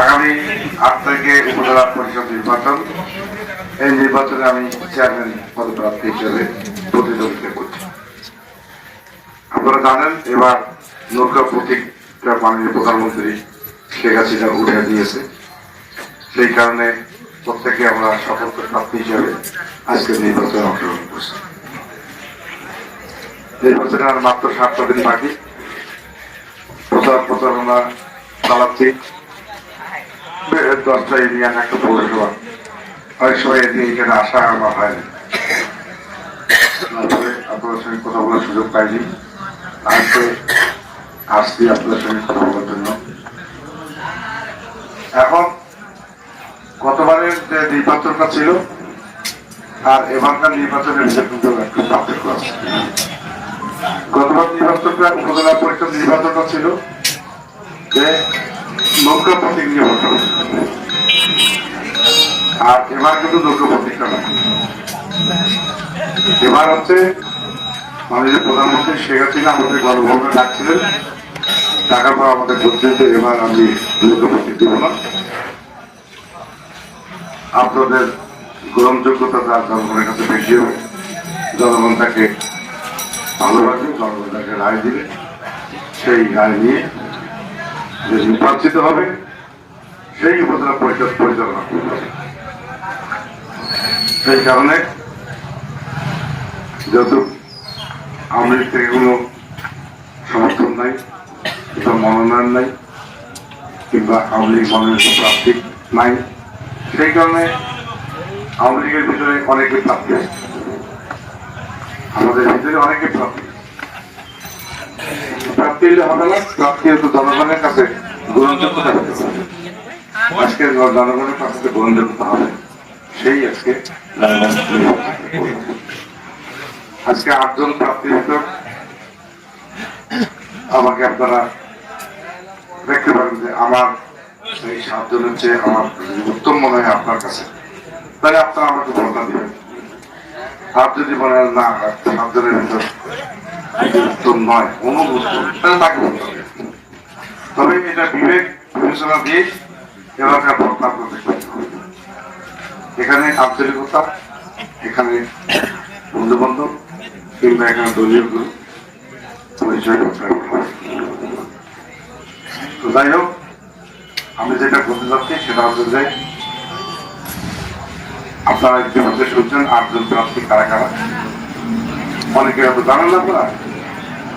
আগামী আট তারিখে উপজেলা পরিষদ নির্বাচন। এই নির্বাচনে আমি চেয়ারম্যান পদপ্রার্থী হিসেবে প্রতিদ্বন্দ্বিতা করছি। আপনারা জানেন, এবার নৌকা প্রতীকটা মাননীয় প্রধানমন্ত্রী শেখ হাসিনা উঠে দিয়েছে। সেই কারণে প্রত্যেকে আমরা সতর্ক প্রার্থী হিসেবে আজকের নির্বাচনে অংশগ্রহণ করছি। নির্বাচনে আর মাত্র সাতটা দিন বাকি। প্রচার প্রচারণা চালাচ্ছি। দশটা ইউনিয়ন একটা পৌরসভা অনেক সময় এদিন এখানে আসা আমার হয় তারপরে সঙ্গে কথা বলার সুযোগ পাইনি। আজকে আসছি আপনাদের সঙ্গে কথা বলার জন্য এখন গতবারের যে নির্বাচনটা ছিল আর এবারকার নির্বাচনের ভিতরে কিন্তু একটু পার্থক্য আছে গতবার নির্বাচনটা উপজেলা পরিষদ নির্বাচনটা ছিল, যে নৌকা প্রতীক নিয়ে ভোট। আর এবার কিন্তু নৌকা প্রতীকটা না এবার হচ্ছে মাননীয় প্রধানমন্ত্রী শেখ হাসিনা আমাদের গণভবনে ডাকছিলেন। টাকার পর আমাদের বলছেন এবার আমি নৌকা প্রতীক দেব না। আপনাদের গ্রহণযোগ্যতা তার জনগণের কাছে বেশি হবে জনগণ তাকে ভালোবাসবে জনগণ তাকে রায় দিবে। সেই রায় নিয়ে যে নির্বাচিত হবে, সেই উপজেলা পরিষদ পরিচালনা সেই কারণে যত আওয়ামী থেকে কোনো সমর্থন নাই কিংবা মনোনয়ন নাই, কিংবা আওয়ামী লীগ মনোনীত প্রার্থী নাই, সেই কারণে আওয়ামী লীগের ভিতরে অনেকে প্রার্থী আমাদের ভিতরে অনেকে প্রার্থী আজকে আটজন প্রার্থীর ভিতর আমাকে আপনারা দেখতে পারেন যে আমার এই সাতজনের চেয়ে আমার উত্তম মনে হয় আপনার কাছে তাই আপনারা আমাকে ভোটটা দিবেন। আর যদি মনে হয় না সাতজনের ভিতর উত্তম নয় অনুভূত তবে এটা বিবেক, বিবেচনা দিয়ে ভোটটা আপনাদের করতে এখানে আন্তরিকতা এখানে বন্ধু বান্ধব কিংবা এখানে দলীয় পরিচয় তো যাই হোক, আমি যেটা বলতে চাচ্ছি সেটা হচ্ছে যে, আপনারা ইতিমধ্যে শুনছেন আটজন প্রার্থী কারা কারা? অনেকে হয়তো জানেন না আপনারা।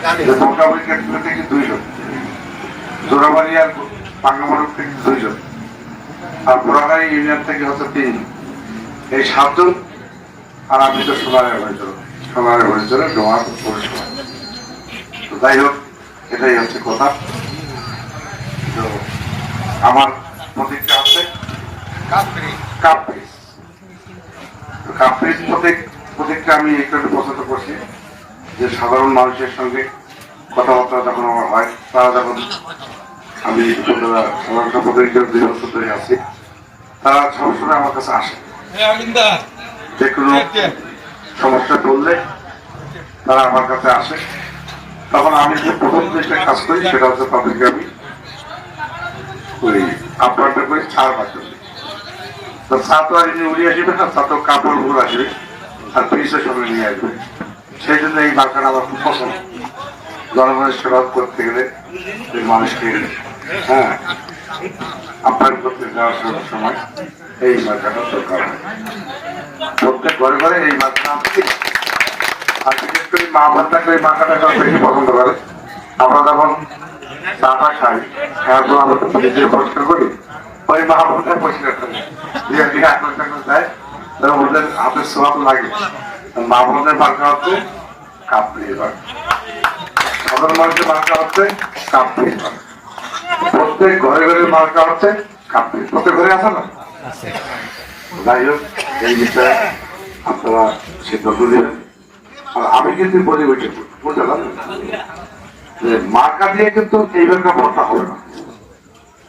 মোটামুটি থেকে দুইজন। জোড়াবাড়ি আর পাঙ্গামারক থেকে দুইজন। আর পোড়াগাড়ি ইউনিয়ন থেকে হচ্ছে তিনজন এই সাতজন। আর আমি তো সোনারের হয়েছিল সোনারের হয়েছিল ডোমার পৌরসভা। তো যাই হোক এটাই হচ্ছে কথা। তো আমার প্রতীকটা হচ্ছে কাপ্রিস তো কাপ্রিস প্রতীক প্রতীকটা আমি একটু একটু পছন্দ করছি। যে সাধারণ মানুষের সঙ্গে কথাবার্তা যখন আমার হয় তারা যখন আমি সাধারণ দুই বছর ধরে আছি তারা সবসময় আমার কাছে আসে। যে কোনো সমস্যা পড়লে তারা আমার কাছে আসে। তখন আমি যে প্রথম চেষ্টা কাজ করি সেটা হচ্ছে তাদেরকে আমি ওই আপ্যায়নটা করি ছাড় মাধ্যমে তো তো আর উড়িয়ে আসবে না তো কাপড় উপর আসবে আর পিসের সঙ্গে নিয়ে আসবে। সেই জন্য এই মার্কাটা আমার খুব পছন্দ। জনগণের সেবা করতে গেলে মানুষকে হ্যাঁ করতে যাওয়ার সময় এই মার্কাটা দরকার প্রত্যেক ঘরে ঘরে এই মার্কা আর মা বোনটাকে এই মার্কাটা বেশি পছন্দ করে। আমরা যখন চাটা খাই খাওয়ার আমরা নিজে পরিষ্কার করি, ওই মা বোনটা পরিষ্কার করি। দিয়ে টাকা দেয় তখন ওদের হাতের সোয়াব লাগে। মা বোনদের মার্কা হচ্ছে কাপড়ি এবার সাধারণ মানুষের মার্কা হচ্ছে কাপড়ি প্রত্যেক ঘরে ঘরে মার্কা হচ্ছে কাপড়ি প্রত্যেক ঘরে আছে না? যাই হোক এই বিষয়ে আপনারা সিদ্ধান্ত নেবেন আর আমি কিন্তু বলি ওইটা যে মার্কা দিয়ে কিন্তু এইভাবে ভোটটা হবে না।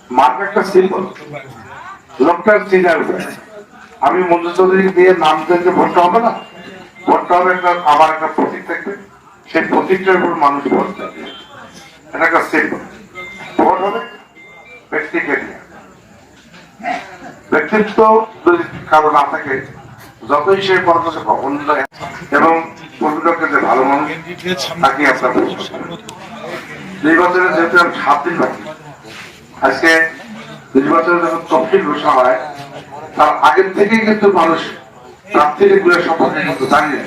মার্কা একটা সিম্বল লোকটার চিনার আমি মঞ্জু চৌধুরী দিয়ে নাম দিয়ে ভোটটা হবে না? ভোটটা হবে একটা আমার একটা প্রতীক থাকবে। সেই প্রতীকটার উপর মানুষ ভোট দেবে। এটা একটা সিম্বল ভোট হবে ব্যক্তিকে নিয়ে। ব্যক্তিত্ব যদি কারও না থাকে, যতই সে এবং যে ভালো মানুষ তাকে আপনার নির্বাচনে যেহেতু আর সাত দিন বাকি, আজকে নির্বাচনে যখন তফসিল ঘোষণা হয়, তার আগের থেকেই কিন্তু মানুষ প্রার্থীগুলো সম্পর্কে কিন্তু জানিয়ে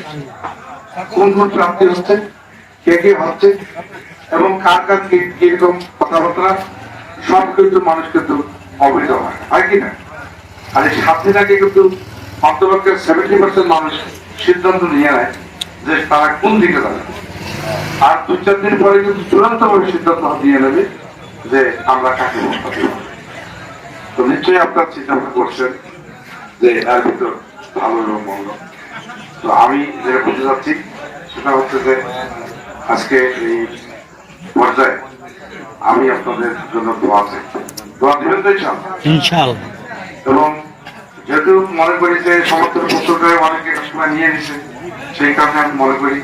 কোন কোন প্রাপ্তি হচ্ছে? কে কে হচ্ছে? এবং কার কার কীরকম কথাবার্তা? সব কিন্তু মানুষ কিন্তু অবহিত হয় হয় কি না? আর এই সাত দিন আগে কিন্তু অন্তপক্ষে সেভেন্টি পার্সেন্ট মানুষ সিদ্ধান্ত নিয়ে নেয় যে তারা কোন দিকে যাবে। আর দু চার দিন পরে কিন্তু চূড়ান্ত ভাবে সিদ্ধান্ত নিয়ে নেবে যে আমরা কাকে তো নিশ্চয়ই আপনার চিন্তা করছেন যে এর ভিতর ভালো এবং মন্দ তো আমি যেটা বলতে চাচ্ছি সেটা হচ্ছে যে আজকে এই পর্যায়ে আমি আপনাদের জন্য দোয়া চাই দোয়া দিবেন তো ইনশাআল্লাহ? ইনশাআল্লাহ এবং যেহেতু মনে করি যে সমর্থন পত্রটা অনেকে সময় নিয়ে নিছে সেই কারণে আমি মনে করি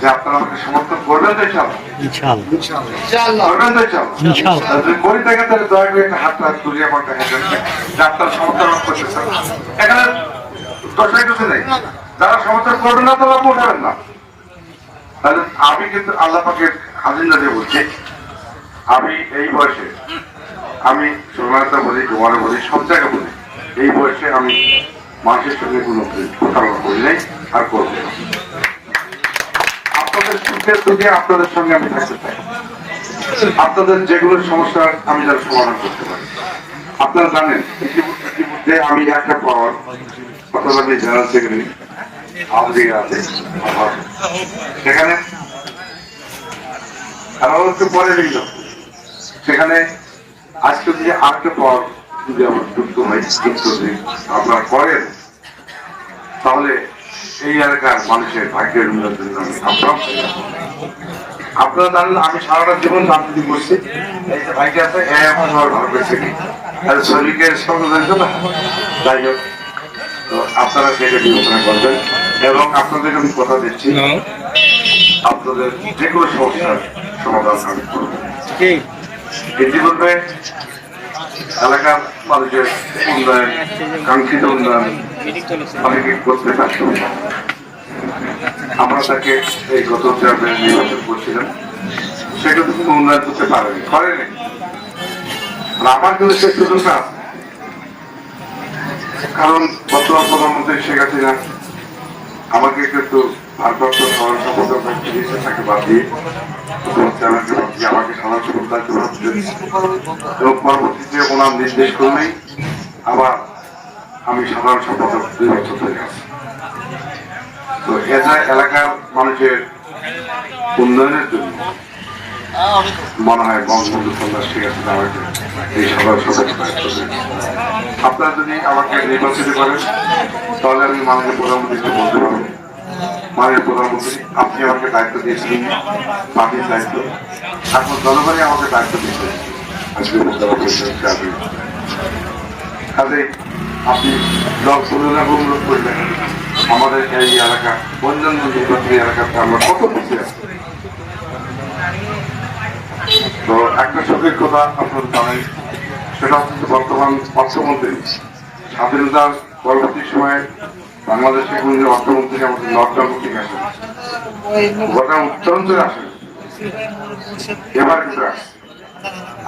যে আপনারা আমাকে সমর্থন করবেন তো ইনশাআল্লাহ? ইনশাআল্লাহ করবেন তো ইনশাআল্লাহ? ইনশাআল্লাহ। যদি করি থাকে তাহলে দয়া করে একটা হাত হাত তুলিয়ে আমার দেখা যাবে যে আপনারা সমর্থন করতেছেন এখানে যারা সমর্থন না, তারা না। আমি কিন্তু আল্লাহ দিয়ে বলছি, আমি এই বয়সে, আমি বলি কুমারে বলি, সব জায়গায় বলি, এই বয়সে আমি মানুষের সঙ্গে কোনো প্রতারণা করি নাই, আর আপনাদের সুখের দুঃখে আপনাদের সঙ্গে আমি থাকতে চাই। আপনাদের যেগুলো সমস্যা, আমি যার সমাধান করতে পারি। আপনারা জানেন, ইতিমধ্যে আমি একটা পাওয়ার আমি জেনারেল সেক্রেটারি আমাদের আছে। সেখানে আরও একটু পরে নিল সেখানে আজকে পর যদি আমার যুক্ত হয়, যুক্ত যদি আপনার করেন, তাহলে এই এলাকার মানুষের ভাগ্যের আপনারা জানেন, আমি সারাটা জীবন রাজনীতি করছি এই যে ভাইকে আছে, এ আমার ভালো করেছে। কি আর শরীরের সঙ্গে যাই হোক। আপনারা সেটা বিবেচনা করবেন। এবং আপনাদেরকে আমি কথা দিচ্ছি। আপনাদের যে কোনো সমস্যার সমাধান আমি করব। ইতিমধ্যে এলাকার মানুষের উন্নয়ন কাঙ্ক্ষিত উন্নয়ন অনেকে করতে ব্যর্থ আমরা তাকে এই গত চেয়ারম্যান নির্বাচন করছিলাম। সেটা তো উন্নয়ন করতে পারেনি করেনি। আমার কিন্তু সে সুযোগটা আছে। কারণ বর্তমান প্রধানমন্ত্রী শেখ হাসিনা আমাকে কিন্তু বাদ দিয়ে আমাকে। এবং পরবর্তীতে করলেই আবার আমি সাধারণ আছি তো এজা এলাকার মানুষের উন্নয়নের জন্য মনে হয় বঙ্গবন্ধু কন্যা শেখ হাসিনা আমাকে এই সাধারণ সম্পাদক। আপনারা যদি আমাকে নির্বাচিত করেন, তাহলে আমি মাননীয় প্রধানমন্ত্রীকে বলতে পারব। মাননীয় প্রধানমন্ত্রী, আপনি আমাকে দায়িত্ব দিয়েছিলেন, পার্টির দায়িত্ব। এখন জনগণই আমাকে দায়িত্ব দিচ্ছে আজকে আমি কাজে আপনি দল অনুরোধ করলেন আমাদের এই এলাকা অন্যান্য নির্বাচনী এলাকাতে আমরা কত পিছিয়ে আছি। তো একটা সুখের কথা আপনার জানাই। সেটা হচ্ছে যে বর্তমান অর্থমন্ত্রী। স্বাধীনতার পরবর্তী সময়ে বাংলাদেশের কোন অর্থমন্ত্রী আমাদের লকডাউন থেকে আসেন গোটা উত্তরাঞ্চলে আসেন। এবার কিন্তু আসে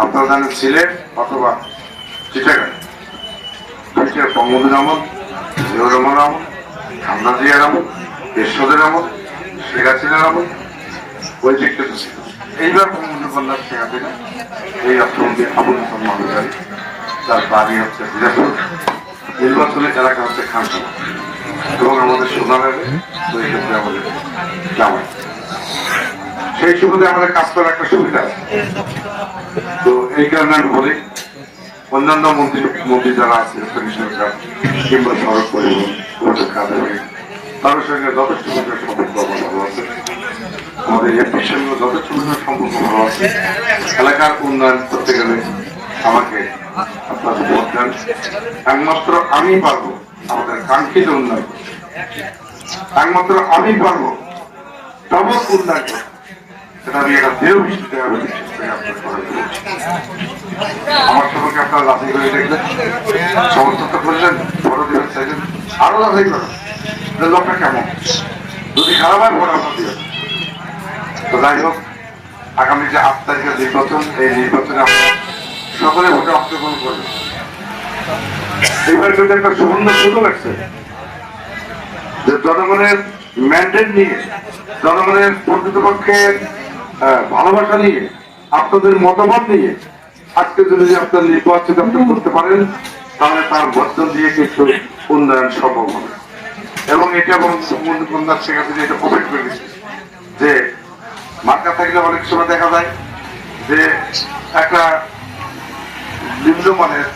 আপনারা জানেন সিলেট অথবা চিটাগাং। দুইটা বঙ্গবন্ধুর আমল জিয়াউর রহমান আমল খান্দা জিয়ার আমল এরশাদের শেখ হাসিনার আমল ওই দিকটা তো ছিল। এইবার বঙ্গবন্ধু কন্যা শেখ হাসিনা এই অর্থমন্ত্রী আবুল মাহমুদারি তার বাড়ি হচ্ছে দিনাজপুর নির্বাচনের এলাকা হচ্ছে খানসামা এবং আমাদের সোনাগারে তো এই সেই সুবিধা আমাদের কাজ করার একটা সুবিধা তো এই কারণে আমি বলি, অন্যান্য মন্ত্রী মন্ত্রী যারা আছে সরকার কিংবা সড়ক পরিবহন তাদের সঙ্গে যথেষ্ট সম্পর্ক আমার ভালো আছে। আমাদের এমপির সঙ্গে যথেষ্ট সম্পর্ক ভালো আছে। এলাকার উন্নয়ন করতে গেলে আমাকে আপনার ভোট দেন। একমাত্র আমি পারব আমাদের কাঙ্ক্ষিত উন্নয়ন। একমাত্র আমি পারব সবক উন্নয়ন। সেটা আমি একটা দেহ করে আমার সম্পর্কে আপনারা যাচাই করে দেখলেন সমর্থন তো করলেন ভোট দিবেন চাইলেন। আরও যাচাই করেন লোকটা কেমন। যদি খারাপ হয় ভোট আপনার তো যাই হোক, আগামী যে আট তারিখের নির্বাচন, এই নির্বাচনে আপনারা সকলে ভোটে অংশগ্রহণ করবেন এইবার কিন্তু একটা সুবর্ণ সুযোগ আছে যে জনগণের ম্যান্ডেট নিয়ে, জনগণের প্রকৃতপক্ষে ভালোবাসা নিয়ে, আপনাদের মতামত নিয়ে আজকে যদি আপনার নির্বাচিত আপনি করতে পারেন, তাহলে তার বর্জন দিয়ে কিছু উন্নয়ন সম্ভব হবে। এবং এটা এবং কন্যার শেখ হাসিনা এটা ওপেন করে যে মার্কা থাকলে অনেক সময় দেখা যায় যে একটা নিম্নমানের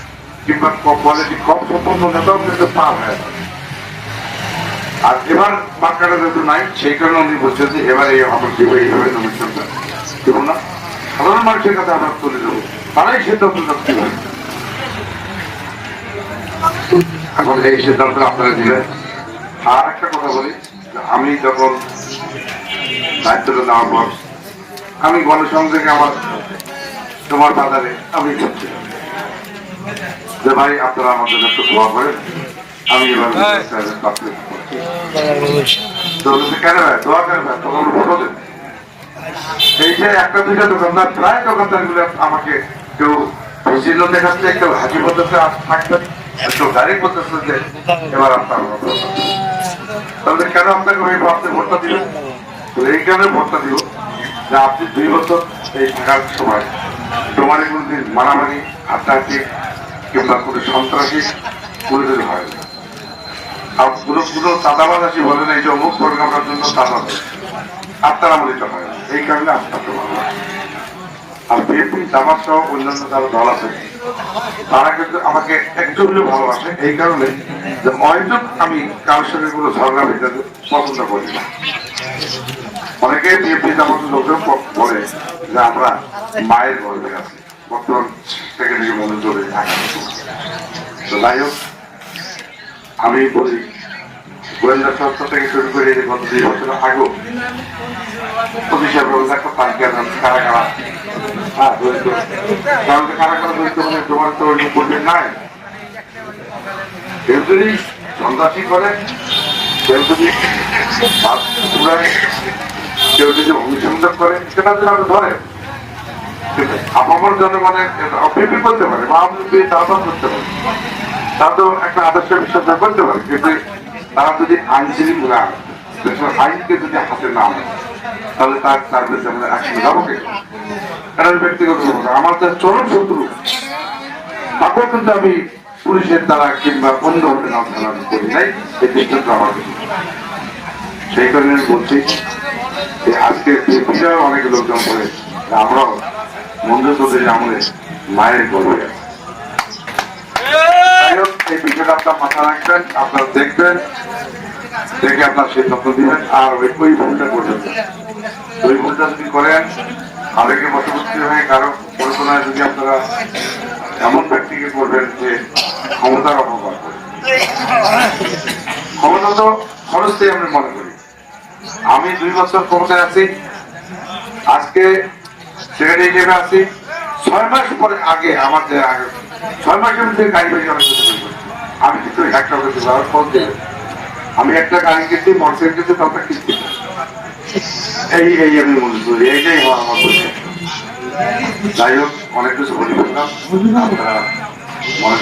কিংবা কোয়ালিটি কম সম্পন্ন নেতাও কিন্তু পার হয়ে। আর এবার বাক্যাটা যেহেতু নাই, সেই কারণে উনি বলছেন যে এবার এই আমার এইভাবে নমিশনটা দেব না। সাধারণ মানুষের কাছে আমরা তুলে দেবো। তারাই সিদ্ধান্ত করতে এখন এই সিদ্ধান্ত আপনারা দিলেন। আর একটা কথা বলি, আমি যখন দায়িত্বটা নেওয়ার পর আমি গণসংযোগে আমার তোমার বাজারে আমি যে ভাই আপনারা আমাদের একটু দোয়া করেন। আমি এবার চাকরি করছি তো বলছে, কেন ভাই? দোয়া কেন ভাই তখন ফটো দেন এই যে একটা দুইটা দোকানদার প্রায় আমাকে কেউ বিচ্ছিন্ন দেখাচ্ছে কেউ হাজি পদ্ধতি কেউ গাড়ি করতেছে এবার আপনার তাহলে কেন আপনাকে ওই ভাবতে ভোটটা দিবেন তো এই কারণে ভোটটা দিব যে আপনি দুই বছর এই থাকার সময় তোমার কোনদিন মারামারি হাতাহাতি কিংবা কোনো সন্ত্রাসী কোনোদিন হয় আর কোনো কোনো চাঁদাবাজ আসি বলে না, এই যে অমুক প্রোগ্রামের জন্য চাঁদা দেয়। আপনার আমলিত হয় এই কারণে আপনাকে ভালো। আর বিএনপি, জামাত সহ অন্যান্য যারা দল আছে, তারা কিন্তু আমাকে একটু হলেও ভালোবাসে, এই কারণে যে হয়তো আমি কারোর সঙ্গে কোনো ঝগড়া ভেজাতে পছন্দ করি না। অনেকে বিএনপি জামাত লোকজন বলে যে আমরা মায়ের গর্বে আছি। বর্তমান থেকে থেকে মনে চলে তো যাই হোক, আমি বলি, গোয়েন্দা সংস্থা থেকে শুরু করে গত দুই বছর আগেও অফিসের ব্যবস্থা একটা তালিকা কারা কারা? হ্যাঁ কারণ কারা কারা দরিদ্র মানে তোমার তো নাই। কেউ যদি সন্ত্রাসী করে। কেউ যদি কেউ যদি অগ্নিসংযোগ করে, সেটা যদি আমরা ধরে। আপামর জনগণের অপেপি করতে পারে, বা আমি তারপর করতে পারে। তারা তো একটা আদর্শ বিশ্বাস করতে পারে, কিন্তু তারা যদি আইনজীবী না আইনকে যদি হাতে না নেয়, তাহলে তার তার বিরুদ্ধে আমরা অ্যাকশন যাব এটা ব্যক্তিগত আমার তো চরম শত্রু। তাকেও কিন্তু আমি পুলিশের দ্বারা কিংবা অন্য সেই কারণে বলছি যে আজকে অনেক লোকজন বলে আমরাও মায়ের গর্বে এই বিষয়টা আপনার মাথা রাখবেন দেখবেন, দেখে আপনার দিবেন, আর ওই ওই ভুলটা করবেন। ওই ভুলটা যদি করেন হয়ে কারও পরিকল্পনায় যদি আপনারা এমন ব্যক্তিকে করবেন যে ক্ষমতার অপকার করে। ক্ষমতা তো খরচটাই আমি মনে করি। আমি দুই বছর ক্ষমতায় আছি, আজকে সেক্রেটারি হিসেবে আছি। ছয় মাস পরে আগে আমার যে আগে, ছয় মাসের মধ্যে গাড়ি বাড়ি অনেক আমি কিন্তু একটা করতে পারব ফোন দেবে আমি একটা গাড়ি কিনছি, মোটরসাইকেল কিনছি, তারপর কিনছি। এই এই আমি মনে করি, এইটাই হওয়া আমার। যাই হোক, অনেক কিছু বলি ফেললাম। মনে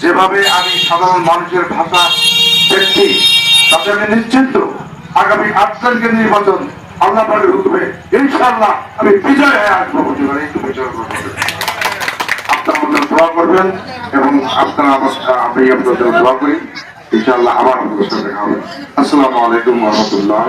যেভাবে আমি সাধারণ মানুষের ভাষা দেখছি, তাতে আমি নিশ্চিন্ত, আগামী আট তারিখের নির্বাচন আল্লাহ পাকে ইনশাল্লাহ আমি বিজয় হয়ে আসব প্রতিবার একটু বিজয় করব। মধ্যে দোয়া করবেন এবং আপনারা অবস্থা, আমি আপনাদের দোয়া করি। ইনশাআল্লাহ আবার আপনাদের সাথে হবে। আসসালামু আলাইকুম রহমতুল্লাহ